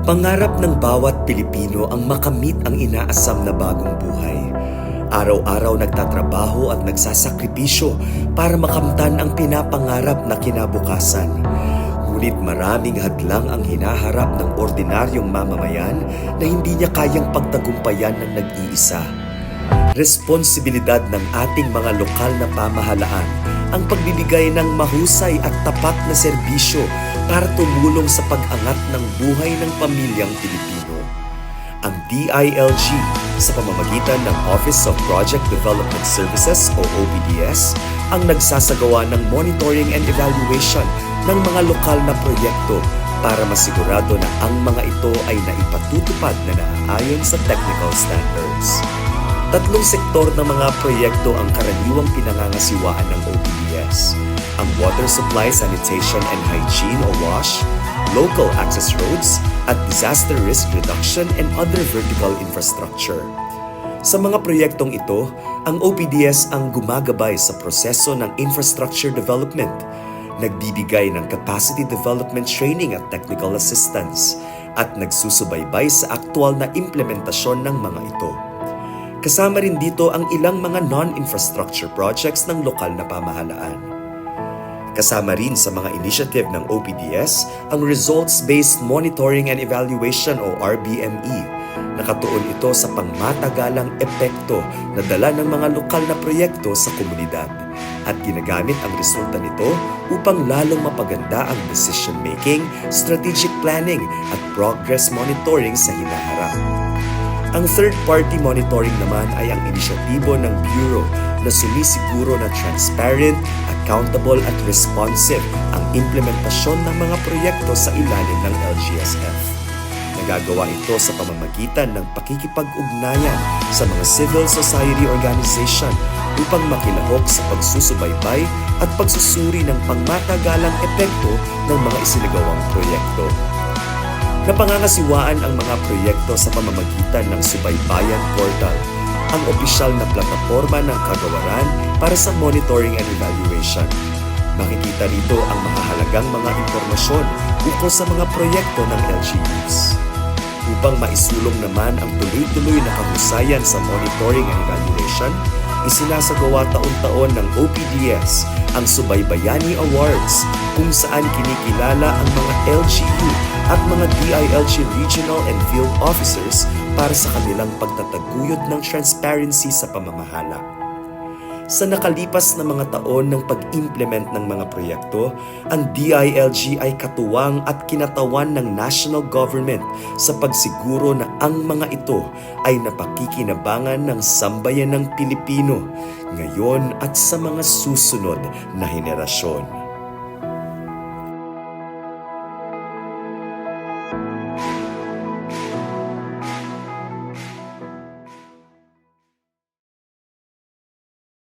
Pangarap ng bawat Pilipino ang makamit ang inaasam na bagong buhay. Araw-araw nagtatrabaho at nagsasakripisyo para makamtan ang pinapangarap na kinabukasan. Ngunit maraming hadlang ang hinaharap ng ordinaryong mamamayan na hindi niya kayang pagtagumpayan ng nag-iisa. Responsibilidad ng ating mga lokal na pamahalaan ang pagbibigay ng mahusay at tapat na serbisyo para tumulong sa pag-angat ng buhay ng pamilyang Pilipino. Ang DILG sa pamamagitan ng Office of Project Development Services o OPDS ang nagsasagawa ng monitoring and evaluation ng mga lokal na proyekto para masigurado na ang mga ito ay naipatutupad na naaayon sa technical standards. Tatlong sektor ng mga proyekto ang karaniwang pinangangasiwaan ng OPDS. Ang Water Supply, Sanitation and Hygiene o WASH, Local Access Roads, at Disaster Risk Reduction and other vertical infrastructure. Sa mga proyektong ito, ang OPDS ang gumagabay sa proseso ng infrastructure development, nagbibigay ng capacity development training at technical assistance, at nagsusubaybay sa aktwal na implementasyon ng mga ito. Kasama rin dito ang ilang mga non-infrastructure projects ng lokal na pamahalaan. Kasama rin sa mga initiative ng OPDS ang Results-Based Monitoring and Evaluation o RBME. Nakatuon ito sa pangmatagalang epekto na dala ng mga lokal na proyekto sa komunidad at ginagamit ang resulta nito upang lalong mapaganda ang decision making, strategic planning at progress monitoring sa hinaharap. Ang third-party monitoring naman ay ang inisyatibo ng Bureau na sumisiguro na transparent, accountable at responsive ang implementasyon ng mga proyekto sa ilalim ng LGSF. Nagagawa ito sa pamamagitan ng pakikipag-ugnayan sa mga civil society organization upang makilahok sa pagsusubaybay at pagsusuri ng pangmatagalang epekto ng mga isinagawang proyekto. Napangangasiwaan ang mga proyekto sa pamamagitan ng Subaybayan Portal, ang opisyal na plataforma ng kagawaran para sa monitoring and evaluation. Makikita rito ang mahahalagang mga impormasyon ukol sa mga proyekto ng LGUs. Upang maisulong naman ang tuloy-tuloy na kahusayan sa monitoring and evaluation, isinasagawa taon-taon ng OPDS ang Subaybayani Awards kung saan kinikilala ang mga LGU at mga DILG Regional and Field Officers para sa kanilang pagtataguyod ng transparency sa pamamahala. Sa nakalipas na mga taon ng pag-implement ng mga proyekto, ang DILG ay katuwang at kinatawan ng national government sa pagsiguro na ang mga ito ay napakikinabangan ng sambayan ng Pilipino ngayon at sa mga susunod na henerasyon.